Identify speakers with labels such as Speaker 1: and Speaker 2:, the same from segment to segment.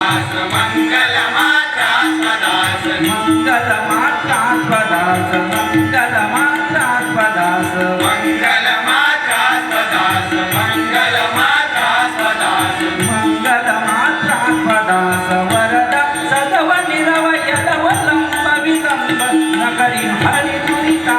Speaker 1: मंगल माता सदास
Speaker 2: मंगल माता स्वदास मंगल माता
Speaker 1: मंगल माता मंगल माता
Speaker 2: मंगल माता वरद सदव विलंब नगरी हरि दुरिता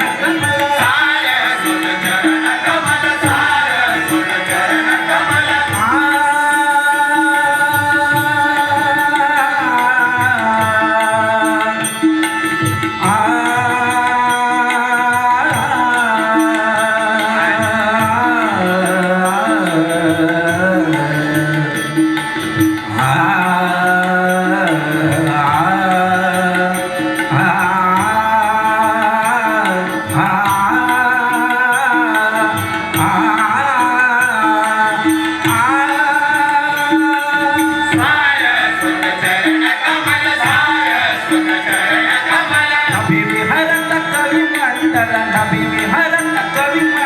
Speaker 1: حبيبي
Speaker 2: هلا أكتبي